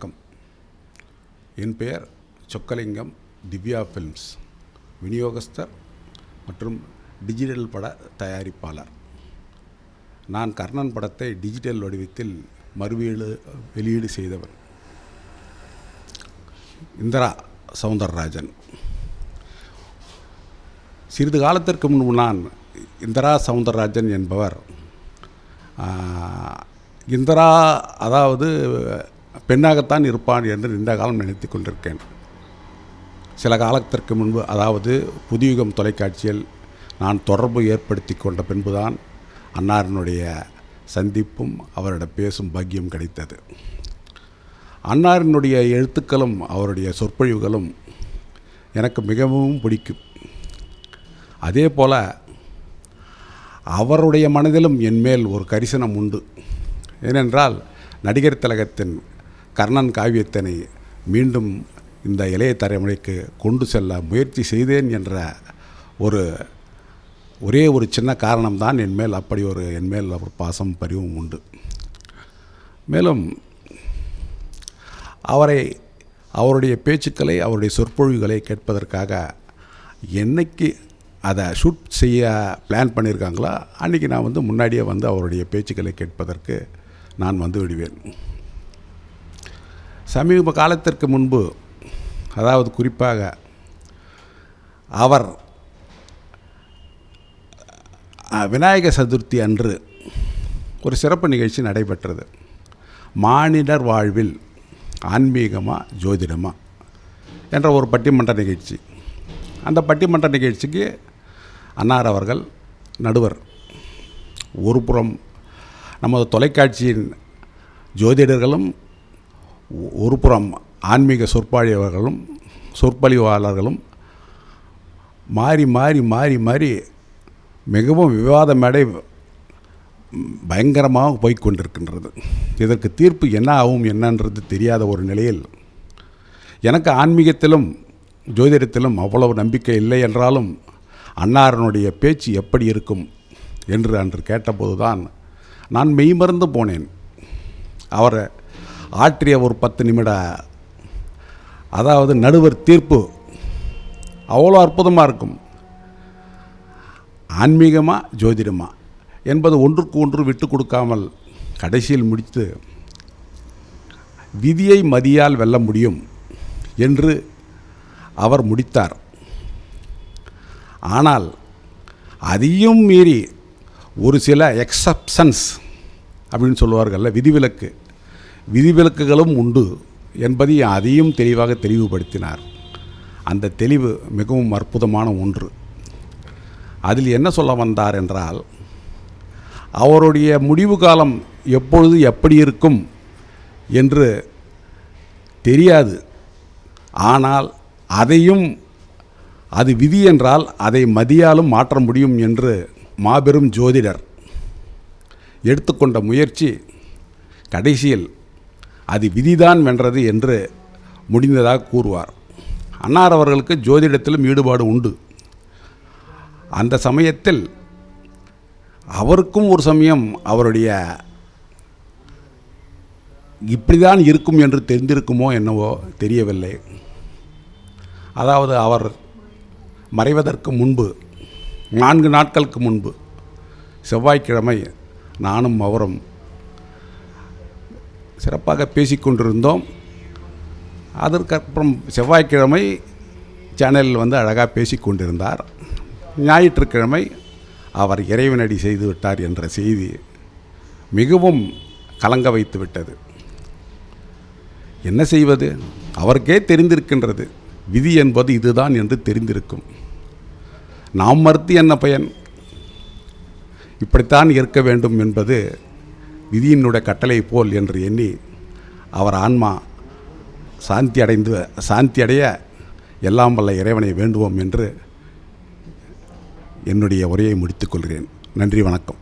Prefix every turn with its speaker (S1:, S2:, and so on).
S1: வணக்கம் என் பெயர் சொக்கலிங்கம் திவ்யா ஃபில்ம்ஸ் விநியோகஸ்தர் மற்றும் டிஜிட்டல் பட தயாரிப்பாளர். நான் கர்ணன் படத்தை டிஜிட்டல் வடிவத்தில் மறுவீடு வெளியீடு செய்தவர் இந்திரா சவுந்தரராஜன். சிறிது காலத்திற்கு முன்பு நான் இந்திரா சவுந்தரராஜன் என்பவர். இந்திரா அதாவது பெண்ணாகத்தான் இருப்பான் என்று நீண்ட காலம் நினைத்து கொண்டிருக்கேன். சில காலத்திற்கு முன்பு அதாவது புதியுகம் தொலைக்காட்சியில் நான் தொடர்பு ஏற்படுத்தி கொண்ட பின்புதான் அன்னாரினுடைய சந்திப்பும் அவரிடம் பேசும் பாக்கியம் கிடைத்தது. அன்னாரினுடைய எழுத்துக்களும் அவருடைய சொற்பொழிவுகளும் எனக்கு மிகவும் பிடிக்கும். அதே போல் அவருடைய மனதிலும் என்மேல் ஒரு கரிசனம் உண்டு. ஏனென்றால் நடிகர் திலகத்தின் கர்ணன் காவியத்தினை மீண்டும் இந்த இளைய தலைமுறைக்கு கொண்டு செல்ல முயற்சி செய்தேன் என்ற ஒரு ஒரே ஒரு சின்ன காரணம்தான் என்மேல் அப்படி ஒரு என்மேல் ஒரு பாசம் பரிவும் உண்டு. மேலும் அவரை அவருடைய பேச்சுக்களை அவருடைய சொற்பொழிவுகளை கேட்பதற்காக என்னைக்கு அதை ஷூட் செய்ய பிளான் பண்ணியிருக்காங்களோ அன்றைக்கி நான் வந்து முன்னாடியே வந்து அவருடைய பேச்சுக்களை கேட்பதற்கு நான் வந்து விடுவேன். சமீப காலத்திற்கு முன்பு அதாவது குறிப்பாக அவர் விநாயக சதுர்த்தி அன்று ஒரு சிறப்பு நிகழ்ச்சி நடைபெற்றது. மானிடர் வாழ்வில் ஆன்மீகமாக ஜோதிடமா என்ற ஒரு பட்டிமன்ற நிகழ்ச்சி. அந்த பட்டிமன்ற நிகழ்ச்சிக்கு அன்னார் அவர்கள் நடுவர் ஒரு புறம் நமது தொலைக்காட்சியின் ஜோதிடர்களும் ஒரு புறம் ஆன்மீக சொற்பாழியவர்களும் சொற்பொழிவாளர்களும் மாறி மாறி மாறி மாறி மிகவும் விவாத மேடை பயங்கரமாக போய்கொண்டிருக்கின்றது இதற்கு தீர்ப்பு என்ன ஆகும் என்னன்றது தெரியாத ஒரு நிலையில் எனக்கு ஆன்மீகத்திலும் ஜோதிடத்திலும் அவ்வளவு நம்பிக்கை இல்லை என்றாலும் அன்னாரனுடைய பேச்சு எப்படி இருக்கும் என்று அன்று கேட்டபோதுதான் நான் மெய்மறந்து போனேன். அவரை ஆற்றிய ஒரு பத்து நிமிட அதாவது நடுவர் தீர்ப்பு அவ்வளோ அற்புதமாக இருக்கும். ஆன்மீகமா ஜோதிடமா என்பது ஒன்றுக்கு ஒன்று விட்டு கொடுக்காமல் கடைசியில் முடித்து விதியை மதியால் வெல்ல முடியும் என்று அவர் முடித்தார். ஆனால் அதையும் மீறி ஒரு சில எக்ஸப்ஷன்ஸ் அப்படின்னு சொல்லுவார்கள்ல விதிவிலக்கு. விதிவிலக்குகளும் உண்டு என்பதையும் அதையும் தெளிவாக தெளிவுபடுத்தினார். அந்த தெளிவு மிகவும் அற்புதமான ஒன்று. அதில் என்ன சொல்ல வந்தார் என்றால் அவருடைய முடிவு காலம் எப்பொழுது எப்படி இருக்கும் என்று தெரியாது. ஆனால் அதையும் அது விதி என்றால் அதை மதியாலும் மாற்ற முடியும் என்று மாபெரும் ஜோதிடர் எடுத்துக்கொண்ட முயற்சி கடைசியில் அது விதிதான் வென்றது என்று முடிந்ததாக கூறுவார். அன்னார் அவர்களுக்கு ஜோதிடத்திலும் ஈடுபாடு உண்டு. அந்த சமயத்தில் அவருக்கும் ஒரு சமயம் அவருடைய இப்படிதான் இருக்கும் என்று தெரிந்திருக்குமோ என்னவோ தெரியவில்லை. அதாவது அவர் மறைவதற்கு முன்பு நான்கு நாட்களுக்கு முன்பு செவ்வாய்க்கிழமை நானும் அவரும் சிறப்பாக பேசிக்கொண்டிருந்தோம். அதற்கப்புறம் செவ்வாய்க்கிழமை சேனலில் வந்து அழகாக பேசிக்கொண்டிருந்தார். ஞாயிற்றுக்கிழமை அவர் இறைவனடி செய்து விட்டார் என்ற செய்தி மிகவும் கலங்க வைத்து விட்டது. என்ன செய்வது? அவருக்கே தெரிந்திருக்கின்றது. விதி என்பது இதுதான் என்று தெரிந்திருக்கும். நாம் மறுத்து என்ன பயன்? இப்படித்தான் இருக்க வேண்டும் என்பது விதியினுடைய கட்டளை போல் என்று எண்ணி அவர் ஆன்மா சாந்தி அடைந்து சாந்தி அடைய எல்லாம் வல்ல இறைவனை வேண்டுவோம் என்று என்னுடைய உரையை முடித்துக்கொள்கிறேன் நன்றி வணக்கம்.